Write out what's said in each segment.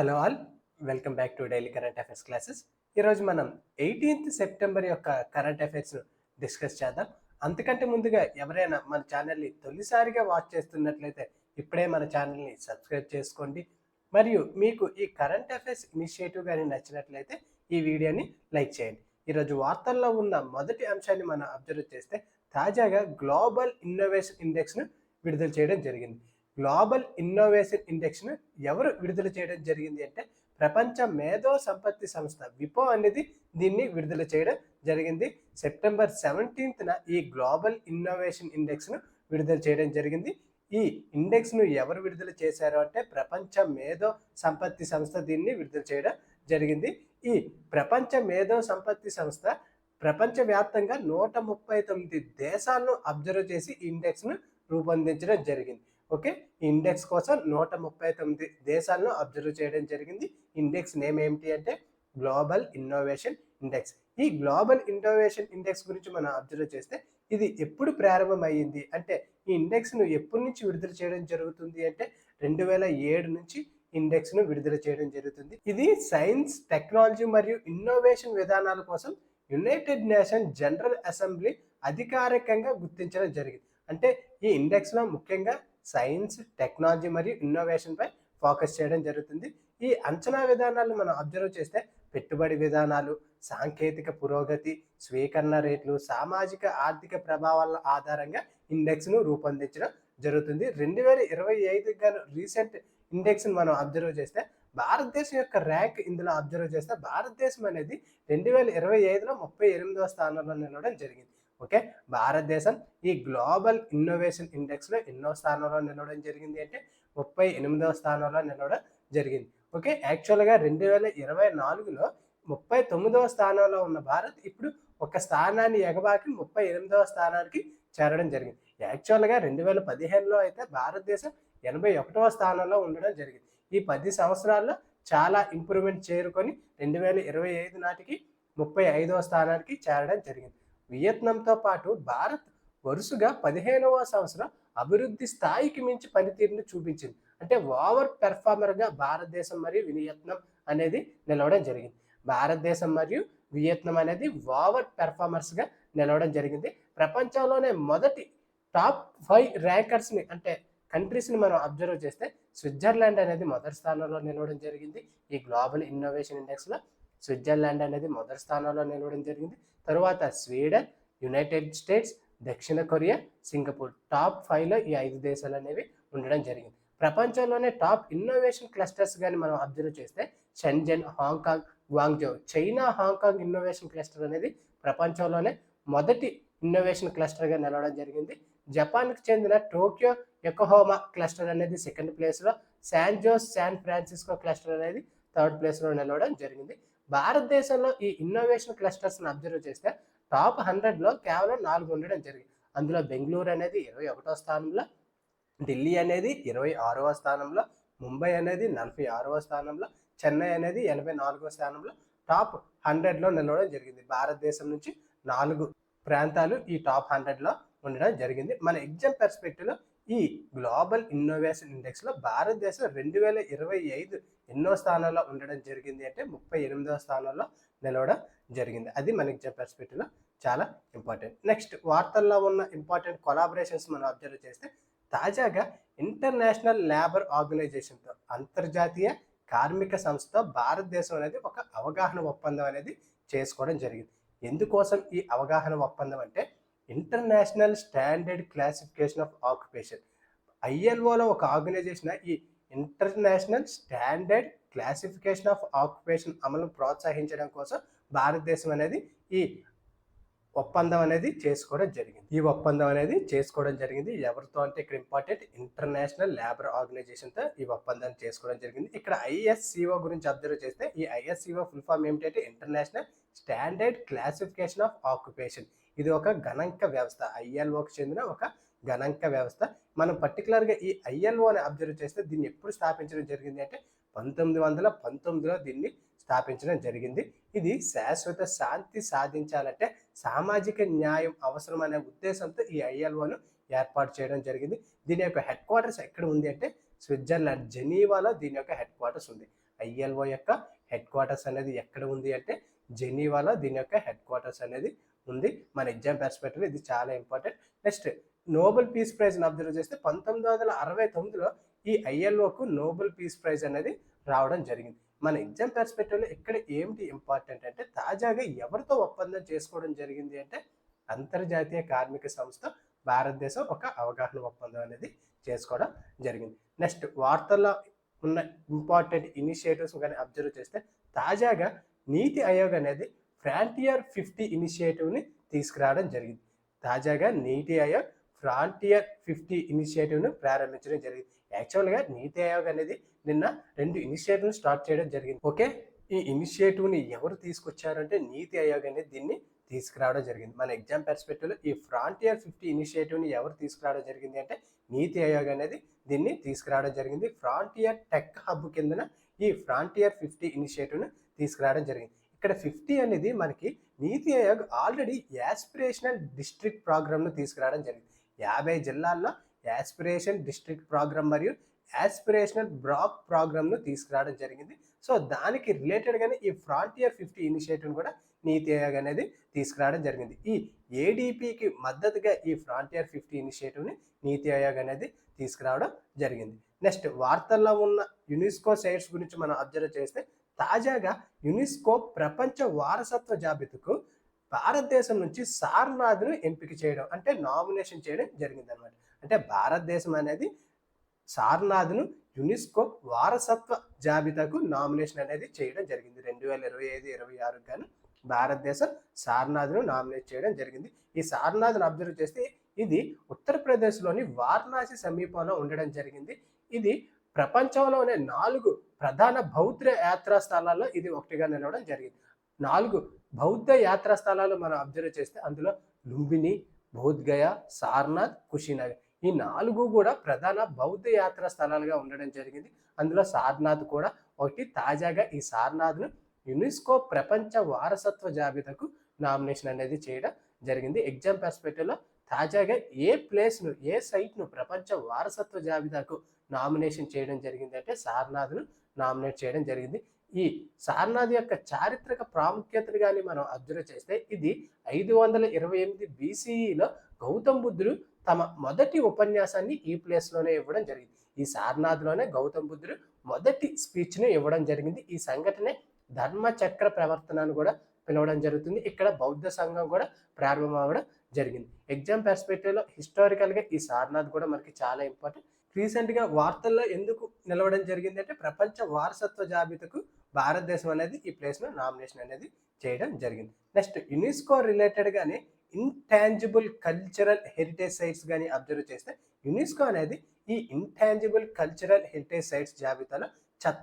Hello all welcome back to daily current affairs classes. ఈరోజు మనం eighteenth September యొక్క current అఫైర్స్ను డిస్కస్ చేద్దాం. అంతకంటే ముందుగా ఎవరైనా మన ఛానల్ని తొలిసారిగా వాచ్ చేస్తున్నట్లయితే ఇప్పుడే మన ఛానల్ని సబ్స్క్రైబ్ చేసుకోండి. మరియు మీకు ఈ కరెంట్ అఫైర్స్ ఇనిషియేటివ్ కానీ నచ్చినట్లయితే ఈ వీడియోని లైక్ చేయండి. ఈరోజు వార్తల్లో ఉన్న మొదటి అంశాన్ని మనం అబ్జర్వ్ చేస్తే తాజాగా గ్లోబల్ ఇన్నోవేషన్ ఇండెక్స్ను విడుదల చేయడం జరిగింది. గ్లోబల్ ఇన్నోవేషన్ ఇండెక్స్ను ఎవరు విడుదల చేయడం జరిగింది అంటే ప్రపంచ మేధో సంపత్తి సంస్థ విపో అనేది దీన్ని విడుదల చేయడం జరిగింది. సెప్టెంబర్ సెవెంటీన్త్న ఈ గ్లోబల్ ఇన్నోవేషన్ ఇండెక్స్ను విడుదల చేయడం జరిగింది. ఈ ఇండెక్స్ను ఎవరు విడుదల చేశారు అంటే ప్రపంచ మేధో సంపత్తి సంస్థ దీన్ని విడుదల చేయడం జరిగింది. ఈ ప్రపంచ మేధో సంపత్తి సంస్థ ప్రపంచవ్యాప్తంగా నూట ముప్పై తొమ్మిది దేశాలను అబ్జర్వ్ చేసి ఇండెక్స్ను రూపొందించడం జరిగింది. ఓకే? ఈ ఇండెక్స్ కోసం నూట ముప్పై తొమ్మిది దేశాలను అబ్జర్వ్ చేయడం జరిగింది. ఇండెక్స్ నేమ్ ఏమిటి అంటే గ్లోబల్ ఇన్నోవేషన్ ఇండెక్స్ ఈ గ్లోబల్ ఇన్నోవేషన్ ఇండెక్స్ గురించి మనం అబ్జర్వ్ చేస్తే ఇది ఎప్పుడు ప్రారంభమైంది అంటే ఈ ఇండెక్స్ను ఎప్పటి నుంచి విడుదల చేయడం జరుగుతుంది అంటే రెండు వేల ఏడు నుంచి ఇండెక్స్ను విడుదల చేయడం జరుగుతుంది. ఇది సైన్స్ టెక్నాలజీ మరియు ఇన్నోవేషన్ విధానాల కోసం యునైటెడ్ నేషన్ జనరల్ అసెంబ్లీ అధికారికంగా గుర్తించడం జరిగింది. అంటే ఈ ఇండెక్స్లో ముఖ్యంగా సైన్స్ టెక్నాలజీ మరియు ఇన్నోవేషన్ పై ఫోకస్ చేయడం జరుగుతుంది. ఈ అంచనా విధానాలను మనం అబ్జర్వ్ చేస్తే పెట్టుబడి విధానాలు సాంకేతిక పురోగతి స్వీకరణ రేట్లు సామాజిక ఆర్థిక ప్రభావాల ఆధారంగా ఇండెక్స్ను రూపొందించడం జరుగుతుంది. రెండు వేల ఇరవై ఐదు గాను రీసెంట్ ఇండెక్స్ని మనం అబ్జర్వ్ చేస్తే భారతదేశం యొక్క ర్యాంక్ ఇందులో అబ్జర్వ్ చేస్తే భారతదేశం అనేది రెండు వేల ఇరవై ఐదులో ముప్పై ఎనిమిదవ స్థానంలో నిలవడం జరిగింది. ఓకే? భారతదేశం ఈ గ్లోబల్ ఇన్నోవేషన్ ఇండెక్స్లో ఎన్నో స్థానంలో నిలవడం జరిగింది అంటే ముప్పై ఎనిమిదవ స్థానంలో నిలవడం జరిగింది. ఓకే? యాక్చువల్గా రెండు వేల ఇరవై నాలుగులో ముప్పై తొమ్మిదవ స్థానంలో ఉన్న భారత్ ఇప్పుడు ఒక స్థానాన్ని ఎగబాకి ముప్పై ఎనిమిదవ స్థానానికి చేరడం జరిగింది. యాక్చువల్గా రెండు వేల పదిహేనులో అయితే భారతదేశం ఎనభై ఒకటవ స్థానంలో ఉండడం జరిగింది. ఈ పది సంవత్సరాల్లో చాలా ఇంప్రూవ్మెంట్ చేరుకొని రెండు వేల ఇరవై ఐదు నాటికి ముప్పై ఐదవ స్థానానికి చేరడం జరిగింది. వియత్నంతో పాటు భారత్ వరుసగా పదిహేనవ సంవత్సరం అభివృద్ధి స్థాయికి మించి పనితీరును చూపించింది. అంటే ఓవర్ పెర్ఫార్మర్గా భారతదేశం మరియు వియత్నం అనేది నిలవడం జరిగింది. భారతదేశం మరియు వియత్నం అనేది ఓవర్ పెర్ఫార్మర్స్గా నిలవడం జరిగింది. ప్రపంచంలోనే మొదటి టాప్ ఫైవ్ ర్యాంకర్స్ని అంటే కంట్రీస్ని మనం అబ్జర్వ్ చేస్తే స్విట్జర్లాండ్ అనేది మొదటి స్థానంలో నిలవడం జరిగింది. ఈ గ్లోబల్ ఇన్నోవేషన్ ఇండెక్స్లో స్విట్జర్లాండ్ అనేది మొదటి స్థానంలో నిలవడం జరిగింది. తరువాత స్వీడన్ యునైటెడ్ స్టేట్స్ దక్షిణ కొరియా సింగపూర్. టాప్ ఫైవ్లో ఈ ఐదు దేశాలు అనేవి ఉండడం జరిగింది. ప్రపంచంలోనే టాప్ ఇన్నోవేషన్ క్లస్టర్స్ కానీ మనం అబ్జర్వ్ చేస్తే Shenzhen Hong Kong Guangzhou. China Hong Kong innovation cluster అనేది ప్రపంచంలోనే మొదటి ఇన్నోవేషన్ క్లస్టర్గా నిలవడం జరిగింది. జపాన్కి చెందిన టోక్యో ఎకోహోమా క్లస్టర్ అనేది సెకండ్ ప్లేస్లో San Jose San Francisco cluster అనేది థర్డ్ ప్లేస్లో నిలవడం జరిగింది. భారతదేశంలో ఈ ఇన్నోవేషన్ క్లస్టర్స్ని అబ్జర్వ్ చేస్తే టాప్ హండ్రెడ్లో కేవలం నాలుగు ఉండడం జరిగింది. అందులో బెంగళూరు అనేది ఇరవై ఒకటో స్థానంలో ఢిల్లీ అనేది ఇరవై ఆరవ స్థానంలో ముంబై అనేది నలభై ఆరవ స్థానంలో చెన్నై అనేది ఎనభై నాలుగవ స్థానంలో టాప్ హండ్రెడ్లో నిలవడం జరిగింది. భారతదేశం నుంచి నాలుగు ప్రాంతాలు ఈ టాప్ హండ్రెడ్లో ఉండడం జరిగింది. మన ఎగ్జామ్ పెర్స్పెక్టివ్లో ఈ గ్లోబల్ ఇన్నోవేషన్ ఇండెక్స్లో భారతదేశం రెండు వేల ఇరవై ఐదు ఎన్నో స్థానాల్లో ఉండడం జరిగింది అంటే ముప్పై ఎనిమిదవ స్థానంలో నిలవడం జరిగింది. అది మనకి ఎగ్జామ్ పర్స్పెక్టివ్లో చాలా ఇంపార్టెంట్ నెక్స్ట్ వార్తల్లో ఉన్న ఇంపార్టెంట్ కొలాబరేషన్స్ మనం అబ్జర్వ్ చేస్తే తాజాగా ఇంటర్నేషనల్ లేబర్ ఆర్గనైజేషన్తో అంతర్జాతీయ కార్మిక సంస్థతో భారతదేశం అనేది ఒక అవగాహన ఒప్పందం అనేది చేసుకోవడం జరిగింది. ఎందుకోసం ఈ అవగాహన ఒప్పందం అంటే international standard classification of occupation ఐఎల్ఓలో ఒక ఆర్గనైజేషన్ ఈ international standard classification of occupation అమలు ప్రోత్సహించడం కోసం భారతదేశం అనేది ఈ ఒప్పందం అనేది చేసుకోవడం జరిగింది. ఈ ఒప్పందం అనేది చేసుకోవడం జరిగింది. ఎవరితో అంటే ఇక్కడ ఇంపార్టెంట్ ఇంటర్నేషనల్ లేబర్ ఆర్గనైజేషన్తో ఈ ఒప్పందాన్ని చేసుకోవడం జరిగింది. ఇక్కడ ఐఎస్సిఓ గురించి అబ్జర్వ్ చేస్తే ఈ ఐఎస్సిఓ ఫుల్ ఫామ్ ఏమిటంటే international standard classification of occupation. ఇది ఒక గణాంక వ్యవస్థ. ఐఎల్ఓకి చెందిన ఒక గణాంక వ్యవస్థ. మనం పర్టికులర్గా ఈ ఐఎల్ఓని అబ్జర్వ్ చేస్తే దీన్ని ఎప్పుడు స్థాపించడం జరిగింది అంటే పంతొమ్మిది వందల పంతొమ్మిదిలో దీన్ని స్థాపించడం జరిగింది. ఇది శాశ్వత శాంతి సాధించాలంటే సామాజిక న్యాయం అవసరం అనే ఉద్దేశంతో ఈ ఐఎల్ఓను ఏర్పాటు చేయడం జరిగింది. దీని యొక్క హెడ్ క్వార్టర్స్ ఎక్కడ ఉంది అంటే స్విట్జర్లాండ్ జెనీవాలో దీని యొక్క హెడ్ క్వార్టర్స్ ఉంది. ఐఎల్ఓ యొక్క హెడ్ క్వార్టర్స్ అనేది ఎక్కడ ఉంది అంటే జెనీవాలో దీని యొక్క హెడ్ క్వార్టర్స్ అనేది ఉంది. మన ఎగ్జామ్ పర్స్పెక్టివ్ ఇది చాలా ఇంపార్టెంట్ నెక్స్ట్ నోబెల్ పీస్ ప్రైజ్ని అబ్జర్వ్ చేస్తే పంతొమ్మిది వందల అరవై తొమ్మిదిలో ఈ ఐఎల్ఓకు నోబెల్ పీస్ ప్రైజ్ అనేది రావడం జరిగింది. మన ఎగ్జామ్ పెర్స్పెక్టివ్లో ఇక్కడ ఏమిటి ఇంపార్టెంట్ అంటే తాజాగా ఎవరితో ఒప్పందం చేసుకోవడం జరిగింది అంటే అంతర్జాతీయ కార్మిక సంస్థ భారతదేశం ఒక అవగాహన ఒప్పందం అనేది చేసుకోవడం జరిగింది. నెక్స్ట్ వార్తల్లో ఉన్న ఇంపార్టెంట్ ఇనిషియేటివ్స్ కానీ అబ్జర్వ్ చేస్తే తాజాగా నీతి ఆయోగ్ అనేది ఫ్రాంటియర్ ఫిఫ్టీ ఇనిషియేటివ్ని తీసుకురావడం జరిగింది. తాజాగా నీతి ఆయోగ్ ఫ్రాంటియర్ ఫిఫ్టీ ఇనిషియేటివ్ను ప్రారంభించడం జరిగింది. యాక్చువల్గా నీతి ఆయోగ్ అనేది నిన్న రెండు ఇనిషియేటివ్ని స్టార్ట్ చేయడం జరిగింది. ఓకే ఈ ఇనిషియేటివ్ని ఎవరు తీసుకొచ్చారంటే నీతి ఆయోగ్ అనేది దీన్ని తీసుకురావడం జరిగింది. మన ఎగ్జామ్ పెర్స్పెక్టివ్లో ఈ ఫ్రాంటియర్ ఫిఫ్టీ ఇనిషియేటివ్ని ఎవరు తీసుకురావడం జరిగింది అంటే నీతి ఆయోగ్ అనేది దీన్ని తీసుకురావడం జరిగింది. ఫ్రాంటియర్ టెక్ హబ్ కిందన ఈ ఫ్రాంటియర్ ఫిఫ్టీ ఇనిషియేటివ్ను తీసుకురావడం జరిగింది. ఇక్కడ ఫిఫ్టీ అనేది మనకి నీతి ఆయోగ్ ఆల్రెడీ యాస్పిరేషనల్ డిస్ట్రిక్ట్ ప్రోగ్రామ్ను తీసుకురావడం జరిగింది. యాభై జిల్లాల్లో యాస్పిరేషన్ డిస్ట్రిక్ట్ ప్రోగ్రామ్ మరియు యాస్పిరేషనల్ బ్లాక్ ప్రోగ్రామ్ను తీసుకురావడం జరిగింది. సో దానికి రిలేటెడ్గానే ఈ ఫ్రాంటియర్ ఫిఫ్టీ ఇనిషియేటివ్ కూడా నీతి ఆయోగ్ అనేది తీసుకురావడం జరిగింది. ఈ ఏడిపికి మద్దతుగా ఈ ఫ్రాంటియర్ ఫిఫ్టీ ఇనిషియేటివ్ని నీతి ఆయోగ్ అనేది తీసుకురావడం జరిగింది. నెక్స్ట్ వార్తల్లో ఉన్న యునెస్కో సైట్స్ గురించి మనం అబ్జర్వ్ చేస్తే తాజాగా యునెస్కో ప్రపంచ వారసత్వ జాబితాకు భారతదేశం నుంచి సారనాథ్ను ఎంపిక చేయడం అంటే నామినేషన్ చేయడం జరిగింది అనమాట అంటే భారతదేశం అనేది సారనాథ్ను యునెస్కో వారసత్వ జాబితాకు నామినేషన్ అనేది చేయడం జరిగింది. రెండు వేల ఇరవై ఐదు ఇరవై ఆరు గాను భారతదేశం సారనాథ్ను నామినేట్ చేయడం జరిగింది. ఈ సారనాథ్ను అబ్జర్వ్ చేస్తే ఇది ఉత్తరప్రదేశ్లోని వారణాసి సమీపంలో ఉండడం జరిగింది. ఇది ప్రపంచంలోనే నాలుగు ప్రధాన బౌద్ధ యాత్రా స్థలాల్లో ఇది ఒకటిగా నిలవడం జరిగింది. నాలుగు బౌద్ధ యాత్రా స్థలాలు మనం అబ్జర్వ్ చేస్తే అందులో లుంబిని బౌద్గయ సార్నాథ్ కుషినగర్ ఈ నాలుగు కూడా ప్రధాన బౌద్ధ యాత్రా స్థలాలుగా ఉండడం జరిగింది. అందులో సార్నాథ్ కూడా ఒకటి. తాజాగా ఈ సార్నాథ్ను యునెస్కో ప్రపంచ వారసత్వ జాబితాకు నామినేషన్ అనేది చేయడం జరిగింది. ఎగ్జామ్ పర్స్పెక్టివ్లో తాజాగా ఏ ప్లేస్ను ఏ సైట్ను ప్రపంచ వారసత్వ జాబితాకు నామినేషన్ చేయడం జరిగింది అంటే నామినేట్ చేయడం జరిగింది. ఈ సారనాథ్ యొక్క చారిత్రక ప్రాముఖ్యతను కానీ మనం అబ్జర్వ్ చేస్తే ఇది ఐదు వందల ఇరవై ఎనిమిది బీసీఈలో గౌతమ్ బుద్ధుడు తమ మొదటి ఉపన్యాసాన్ని ఈ ప్లేస్లోనే ఇవ్వడం జరిగింది. ఈ సారనాథ్లోనే గౌతమ్ బుద్ధుడు మొదటి స్పీచ్ను ఇవ్వడం జరిగింది. ఈ సంఘటనే ధర్మచక్ర ప్రవర్తనను కూడా పిలవడం జరుగుతుంది. ఇక్కడ బౌద్ధ సంఘం కూడా ప్రారంభం అవ్వడం జరిగింది. ఎగ్జామ్ పెర్స్పెక్టివ్లో హిస్టారికల్గా ఈ సారనాథ్ కూడా మనకి చాలా ఇంపార్టెంట్ రీసెంట్గా వార్తల్లో ఎందుకు నిలవడం జరిగింది అంటే ప్రపంచ వారసత్వ జాబితాకు భారతదేశం అనేది ఈ ప్లేస్లో నామినేషన్ అనేది చేయడం జరిగింది. నెక్స్ట్ యునెస్కో రిలేటెడ్గానే ఇంటాంజిబుల్ కల్చరల్ హెరిటేజ్ సైట్స్ కానీ అబ్జర్వ్ చేస్తే యునెస్కో అనేది ఈ ఇంటాంజిబుల్ కల్చరల్ హెరిటేజ్ సైట్స్ జాబితాలో ఛత్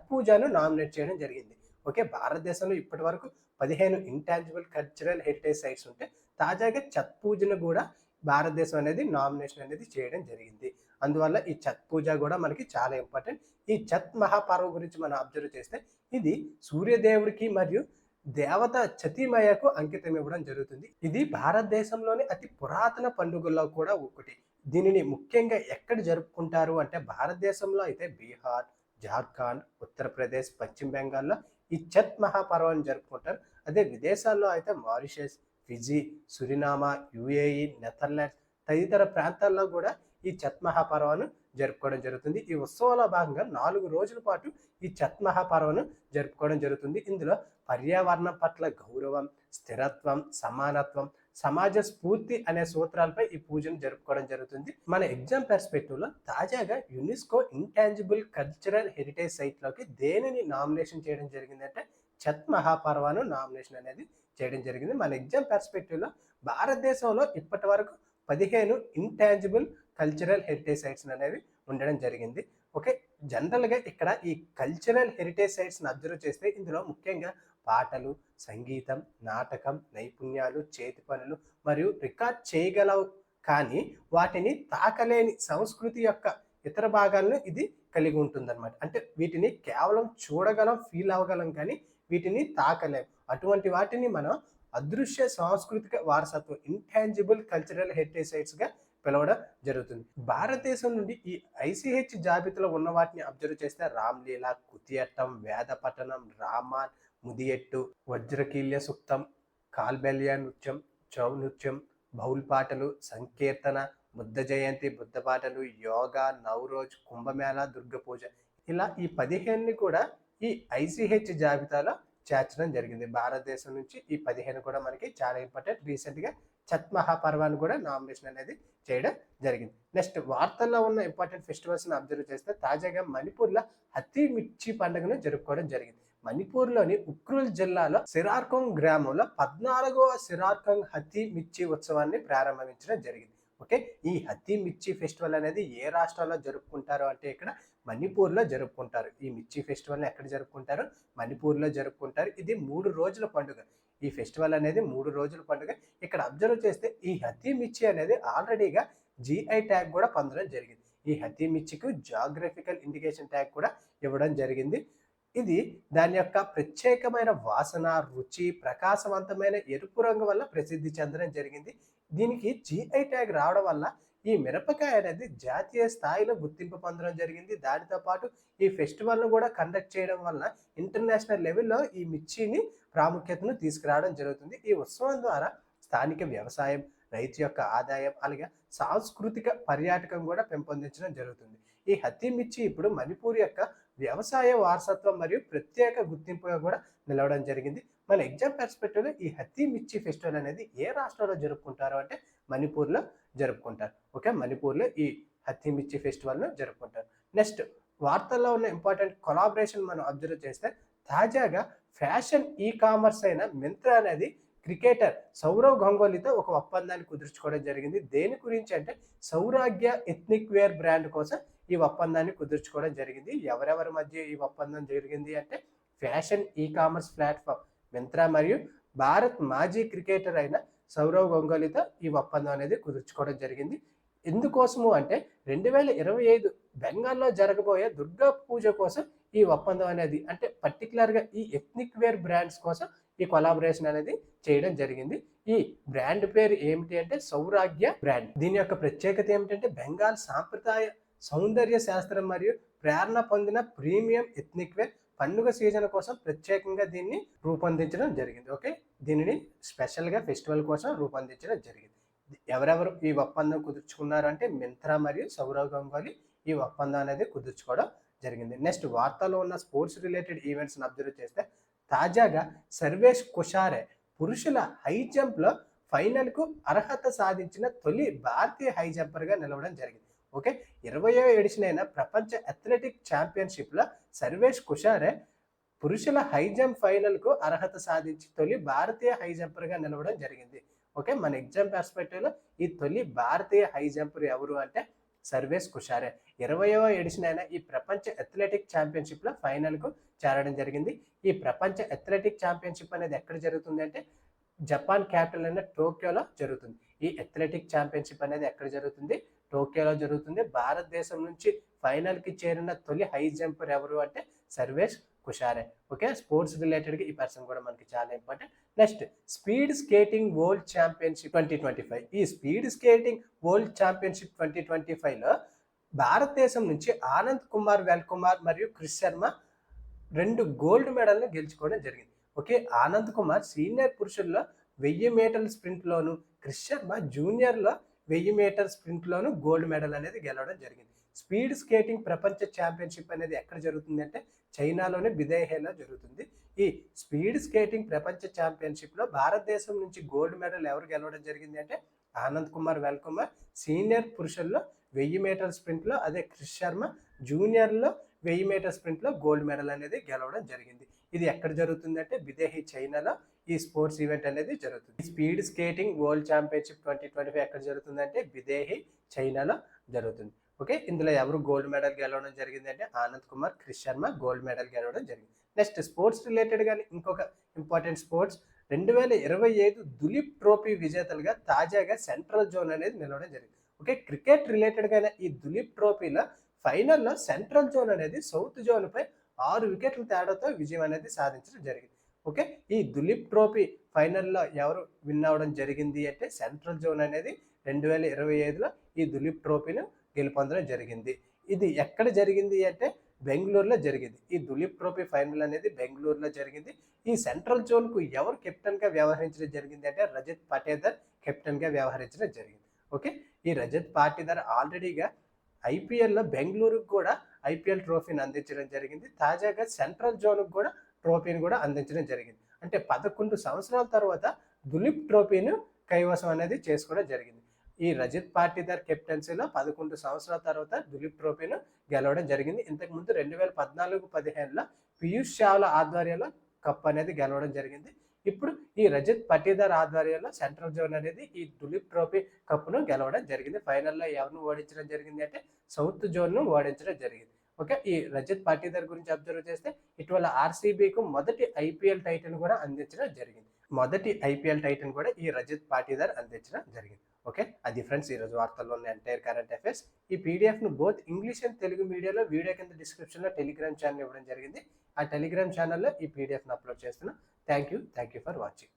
నామినేట్ చేయడం జరిగింది. ఓకే భారతదేశంలో ఇప్పటి వరకు పదిహేను ఇంటాంజిబుల్ కల్చరల్ హెరిటేజ్ సైట్స్ ఉంటే తాజాగా ఛత్ పూజను కూడా భారతదేశం అనేది నామినేషన్ అనేది చేయడం జరిగింది. అందువల్ల ఈ ఛత్ పూజ కూడా మనకి చాలా ఇంపార్టెంట్. ఈ ఛత్ మహాపర్వం గురించి మనం అబ్జర్వ్ చేస్తే ఇది సూర్యదేవుడికి మరియు దేవత చతిమయకు అంకితం ఇవ్వడం జరుగుతుంది. ఇది భారతదేశంలోని అతి పురాతన పండుగల్లో కూడా ఒకటి. దీనిని ముఖ్యంగా ఎక్కడ జరుపుకుంటారు అంటే భారతదేశంలో అయితే బీహార్ జార్ఖండ్ ఉత్తరప్రదేశ్ పశ్చిమ బెంగాల్లో ఈ ఛత్ మహాపర్వాన్ని జరుపుకుంటారు. అదే విదేశాల్లో అయితే Mauritius Fiji Suriname UAE Netherlands తదితర ప్రాంతాల్లో కూడా ఈ ఛత్ మహాపర్వను జరుపుకోవడం జరుగుతుంది. ఈ ఉత్సవాల భాగంగా నాలుగు రోజుల పాటు ఈ ఛత్ మహాపర్వను జరుపుకోవడం జరుగుతుంది. ఇందులో పర్యావరణం పట్ల గౌరవం స్థిరత్వం సమానత్వం సమాజ స్ఫూర్తి అనే సూత్రాలపై ఈ పూజను జరుపుకోవడం జరుగుతుంది. మన ఎగ్జామ్ పెర్స్పెక్టివ్లో తాజాగా యునెస్కో ఇంటాంజిబుల్ కల్చరల్ హెరిటేజ్ సైట్లోకి దేనిని నామినేషన్ చేయడం జరిగిందంటే చత్ మహాపర్వాను నామినేషన్ అనేది చేయడం జరిగింది. మన ఎగ్జామ్ పెర్స్పెక్టివ్లో భారతదేశంలో ఇప్పటి వరకు పదిహేను ఇంటాంజిబుల్ కల్చరల్ హెరిటేజ్ సైట్స్ అనేవి ఉండడం జరిగింది. ఓకే జనరల్గా ఇక్కడ ఈ కల్చరల్ హెరిటేజ్ సైట్స్ని అబ్జర్వ్ చేస్తే ఇందులో ముఖ్యంగా పాటలు సంగీతం నాటకం నైపుణ్యాలు చేతి పనులు మరియు రికార్డ్ చేయగలవు. కానీ వాటిని తాకలేని సంస్కృతి యొక్క ఇతర భాగాలను ఇది కలిగి ఉంటుందన్నమాట. అంటే వీటిని కేవలం చూడగలం ఫీల్ అవ్వగలం కానీ వీటిని తాకలేం అటువంటి వాటిని మనం అదృశ్య సాంస్కృతిక వారసత్వం ఇంటాంజిబుల్ కల్చరల్ హెరిటేజ్ సైట్స్గా పిలవడం జరుగుతుంది. భారతదేశం నుండి ఈ ఐసిహెచ్ జాబితాలో ఉన్న వాటిని అబ్జర్వ్ చేస్తే రామ్లీల కుతియట్టం వేదపట్టణం రామాన్ ముదియట్టు వజ్రకీల్య సుక్తం కాల్బెల్య నృత్యం చౌ నృత్యం బౌల్ పాటలు సంకీర్తన బుద్ధ జయంతి బుద్ధ పాటలు యోగా నవరోజ్ కుంభమేళ దుర్గ పూజ. ఇలా ఈ పదిహేనుని కూడా ఈ ఐసీహెచ్ జాబితాలో చేర్చడం జరిగింది. భారతదేశం నుంచి ఈ పదిహేను కూడా మనకి చాలా ఇంపార్టెంట్ రీసెంట్గా ఛత్ మహాపర్వాన్ని కూడా నామినేషన్ అనేది చేయడం జరిగింది. నెక్స్ట్ వార్తల్లో ఉన్న ఇంపార్టెంట్ ఫెస్టివల్స్ని అబ్జర్వ్ చేస్తే తాజాగా మణిపూర్లో హత్తి మిర్చి పండుగను జరుపుకోవడం జరిగింది. మణిపూర్లోని ఉక్రుల్ జిల్లాలో సిరార్కోంగ్ గ్రామంలో పద్నాలుగవ సిరార్కోంగ్ హత్తి మిర్చి ఉత్సవాన్ని ప్రారంభించడం జరిగింది. ఓకే? ఈ హత్తి మిర్చి ఫెస్టివల్ అనేది ఏ రాష్ట్రాల్లో జరుపుకుంటారు అంటే ఇక్కడ మణిపూర్లో జరుపుకుంటారు. ఈ మిర్చి ఫెస్టివల్ని ఎక్కడ జరుపుకుంటారు? మణిపూర్లో జరుపుకుంటారు. ఇది మూడు రోజుల పండుగ. ఈ ఫెస్టివల్ అనేది మూడు రోజుల పండుగ. ఇక్కడ అబ్జర్వ్ చేస్తే ఈ హత్తి మిర్చి అనేది ఆల్రెడీగా జిఐ ట్యాగ్ కూడా పొందడం జరిగింది. ఈ హత్తి మిర్చికి జాగ్రఫికల్ ఇండికేషన్ ట్యాగ్ కూడా ఇవ్వడం జరిగింది. ఇది దాని యొక్క ప్రత్యేకమైన వాసన రుచి ప్రకాశవంతమైన ఎరుపు రంగు వల్ల ప్రసిద్ధి చెందడం జరిగింది. దీనికి జిఐ ట్యాగ్ రావడం వల్ల ఈ మిరపకాయ అనేది జాతీయ స్థాయిలో గుర్తింపు పొందడం జరిగింది. దానితో పాటు ఈ ఫెస్టివల్ను కూడా కండక్ట్ చేయడం వల్ల ఇంటర్నేషనల్ లెవెల్లో ఈ మిర్చిని ప్రాముఖ్యతను తీసుకురావడం జరుగుతుంది. ఈ ఉత్సవం ద్వారా స్థానిక వ్యవసాయం రైతు యొక్క ఆదాయం అలాగే సాంస్కృతిక పర్యాటకం కూడా పెంపొందించడం జరుగుతుంది. ఈ హత్తి మిర్చి ఇప్పుడు మణిపూర్ యొక్క వ్యవసాయ వారసత్వం మరియు ప్రత్యేక గుర్తింపుగా కూడా నిలవడం జరిగింది. మన ఎగ్జామ్ పర్స్పెక్టివ్లో ఈ హత్తి మిర్చి ఫెస్టివల్ అనేది ఏ రాష్ట్రంలో జరుపుకుంటారు అంటే మణిపూర్లో జరుపుకుంటారు. ఓకే? మణిపూర్లో ఈ హత్తి మిర్చి ఫెస్టివల్ను జరుపుకుంటారు. నెక్స్ట్ వార్తల్లో ఉన్న ఇంపార్టెంట్ కొలాబరేషన్ మనం అబ్జర్వ్ చేస్తే తాజాగా ఫ్యాషన్ ఈ కామర్స్ అయిన మింత్రా అనేది క్రికెటర్ సౌరవ్ గంగోలీతో ఒక ఒప్పందాన్ని కుదుర్చుకోవడం జరిగింది. దేని గురించి అంటే సౌరాగ్య ఎథ్నిక్ వేర్ బ్రాండ్ కోసం ఈ ఒప్పందాన్ని కుదుర్చుకోవడం జరిగింది. ఎవరెవరి మధ్య ఈ ఒప్పందం జరిగింది అంటే fashion e commerce platform Myntra మరియు భారత్ మాజీ క్రికెటర్ అయిన సౌరవ్ గంగోలీతో ఈ ఒప్పందం అనేది కుదుర్చుకోవడం జరిగింది. ఎందుకోసము అంటే రెండు వేల ఇరవై ఐదు బెంగాల్లో జరగబోయే దుర్గా పూజ కోసం ఈ ఒప్పందం అనేది అంటే పర్టికులర్గా ఈ ఎథ్నిక్ వేర్ బ్రాండ్స్ కోసం ఈ కొలాబరేషన్ అనేది చేయడం జరిగింది. ఈ బ్రాండ్ పేరు ఏమిటి అంటే సౌరాగ్య బ్రాండ్ దీని యొక్క ప్రత్యేకత ఏమిటంటే బెంగాల్ సాంప్రదాయ సౌందర్య శాస్త్రం మరియు ప్రేరణ పొందిన ప్రీమియం ఎథ్నిక్ వేర్ పండుగ సీజన్ కోసం ప్రత్యేకంగా దీన్ని రూపొందించడం జరిగింది. ఓకే? దీనిని స్పెషల్గా ఫెస్టివల్ కోసం రూపొందించడం జరిగింది. ఎవరెవరు ఈ ఒప్పందం కుదుర్చుకున్నారంటే మింత్రా మరియు సౌరవ్ గంగోలీ ఈ ఒప్పందం అనేది కుదుర్చుకోవడం జరిగింది. నెక్స్ట్ వార్తలో ఉన్న స్పోర్ట్స్ రిలేటెడ్ ఈవెంట్స్ని అబ్జర్వ్ చేస్తే తాజాగా సర్వేష్ కుషారే పురుషుల హై జంప్లో ఫైనల్కు అర్హత సాధించిన తొలి భారతీయ హై జంపర్గా నిలవడం జరిగింది. ఓకే? ఇరవయో ఎడిషన్ అయిన ప్రపంచ అథ్లెటిక్ ఛాంపియన్షిప్లో సర్వేష్ కుషారే పురుషుల హై జంప్ ఫైనల్కు అర్హత సాధించి తొలి భారతీయ హై జంపర్గా నిలవడం జరిగింది. ఓకే? మన ఎగ్జామ్ పర్స్పెక్టివ్లో ఈ తొలి భారతీయ హై జంపర్ ఎవరు అంటే సర్వేస్ కుషారే. ఇరవయవ ఎడిషన్ అయిన ఈ ప్రపంచ అథ్లెటిక్ ఛాంపియన్షిప్లో ఫైనల్కు చేరడం జరిగింది. ఈ ప్రపంచ అథ్లెటిక్ ఛాంపియన్షిప్ అనేది ఎక్కడ జరుగుతుంది అంటే జపాన్ క్యాపిటల్ అయిన టోక్యోలో జరుగుతుంది. ఈ అథ్లెటిక్ ఛాంపియన్షిప్ అనేది ఎక్కడ జరుగుతుంది? టోక్యోలో జరుగుతుంది. భారతదేశం నుంచి ఫైనల్కి చేరిన తొలి హై జంపర్ ఎవరు అంటే సర్వేష్ కుషారే. ఓకే స్పోర్ట్స్ రిలేటెడ్గా ఈ పర్సన్ కూడా మనకి చాలా important next speed skating world championship twenty twenty five ఈ speed skating world championship twenty twenty ఫైవ్లో భారతదేశం నుంచి ఆనంద్ కుమార్ వెల్ కుమార్ మరియు క్రిష్ శర్మ రెండు గోల్డ్ మెడల్ను గెలుచుకోవడం జరిగింది. ఓకే ఆనంద్ కుమార్ సీనియర్ పురుషుల్లో వెయ్యి మీటర్ల స్ప్రింట్లోను క్రిష్ శర్మ జూనియర్లో వెయ్యి మీటర్ స్ప్రింట్లోనూ గోల్డ్ మెడల్ అనేది గెలవడం జరిగింది. స్పీడ్ స్కేటింగ్ ప్రపంచ ఛాంపియన్షిప్ అనేది ఎక్కడ జరుగుతుంది అంటే చైనాలోని బిదేహేలో జరుగుతుంది. ఈ స్పీడ్ స్కేటింగ్ ప్రపంచ ఛాంపియన్షిప్లో భారతదేశం నుంచి గోల్డ్ మెడల్ ఎవరు గెలవడం జరిగింది అంటే ఆనంద్ కుమార్ వెల్కుమార్ సీనియర్ పురుషుల్లో వెయ్యి మీటర్ స్ప్రింట్లో అదే క్రిష్ శర్మ. జూనియర్లో వెయ్యి మీటర్ స్ప్రింట్లో గోల్డ్ మెడల్ అనేది గెలవడం జరిగింది. ఇది ఎక్కడ జరుగుతుంది అంటే బిదేహి చైనాలో ఈ స్పోర్ట్స్ ఈవెంట్ అనేది జరుగుతుంది. Speed skating world championship twenty twenty five ఎక్కడ జరుగుతుంది అంటే బిదేహి చైనాలో జరుగుతుంది. ఓకే? ఇందులో ఎవరు గోల్డ్ మెడల్ గెలవడం జరిగింది అంటే ఆనంద్ కుమార్ క్రిష్ శర్మ గోల్డ్ మెడల్ గెలవడం జరిగింది. నెక్స్ట్ స్పోర్ట్స్ రిలేటెడ్ కానీ ఇంకొక ఇంపార్టెంట్ స్పోర్ట్స్ రెండు వేల ఇరవై ఐదు దులీప్ ట్రోఫీ విజేతలుగా తాజాగా సెంట్రల్ జోన్ అనేది నిలవడం జరిగింది. ఓకే? క్రికెట్ రిలేటెడ్గా ఈ దులీప్ ట్రోఫీలో ఫైనల్లో సెంట్రల్ జోన్ అనేది సౌత్ జోన్పై ఆరు వికెట్ల తేడాతో విజయం అనేది సాధించడం జరిగింది. ఓకే? ఈ దులీప్ ట్రోఫీ ఫైనల్లో ఎవరు విన్ అవ్వడం జరిగింది అంటే సెంట్రల్ జోన్ అనేది రెండు వేల ఇరవై ఐదులో ఈ దులీప్ ట్రోఫీను గెలుపొందడం జరిగింది. ఇది ఎక్కడ జరిగింది అంటే బెంగళూరులో జరిగింది. ఈ దులీప్ ట్రోఫీ ఫైనల్ అనేది బెంగళూరులో జరిగింది. ఈ సెంట్రల్ జోన్కు ఎవరు కెప్టెన్గా వ్యవహరించడం జరిగింది అంటే రజత్ పటేదర్ కెప్టెన్గా వ్యవహరించడం జరిగింది. ఓకే? ఈ రజత్ పాటీదార్ ఆల్రెడీగా ఐపీఎల్లో బెంగళూరుకు కూడా ఐపీఎల్ ట్రోఫీని అందించడం జరిగింది. తాజాగా సెంట్రల్ జోన్కు కూడా ట్రోఫీని కూడా అందించడం జరిగింది. అంటే పదకొండు సంవత్సరాల తర్వాత దులీప్ ట్రోఫీని కైవసం అనేది చేసుకోవడం జరిగింది. ఈ రజిత్ పాటీదార్ కెప్టెన్సీలో పదకొండు సంవత్సరాల తర్వాత దులీప్ ట్రోఫీను గెలవడం జరిగింది. ఇంతకుముందు రెండు వేల పద్నాలుగు పదిహేనులో పీయూష్ షావుల ఆధ్వర్యంలో కప్ అనేది గెలవడం జరిగింది. ఇప్పుడు ఈ రజిత్ పటీదార్ ఆధ్వర్యంలో సెంట్రల్ జోన్ అనేది ఈ దులీప్ ట్రోఫీ కప్ను గెలవడం జరిగింది. ఫైనల్లో ఎవరిని ఓడించడం జరిగింది అంటే సౌత్ జోన్ను ఓడించడం జరిగింది. ఓకే ఈ రజత్ పాటీదార్ గురించి అబ్జర్వ్ చేస్తే ఇటీవల ఆర్సీబీకు మొదటి ఐపీఎల్ టైటిల్ కూడా అందించడం జరిగింది. మొదటి ఐపీఎల్ టైటిల్ కూడా ఈ రజత్ పాటీదార్ అందించడం జరిగింది. ఓకే అది ఫ్రెండ్స్ ఈరోజు వార్తల్లో ఉన్న ఎంటైర్ కరెంట్ అఫైర్స్. ఈ పీడిఎఫ్ను బోత్ ఇంగ్లీష్ అండ్ తెలుగు మీడియాలో వీడియో కింద డిస్క్రిప్షన్లో టెలిగ్రామ్ ఛానల్ ఇవ్వడం జరిగింది. ఆ టెలిగ్రామ్ ఛానల్లో ఈ పీడిఎఫ్ను అప్లోడ్ చేస్తున్నాను thank you thank you for watching.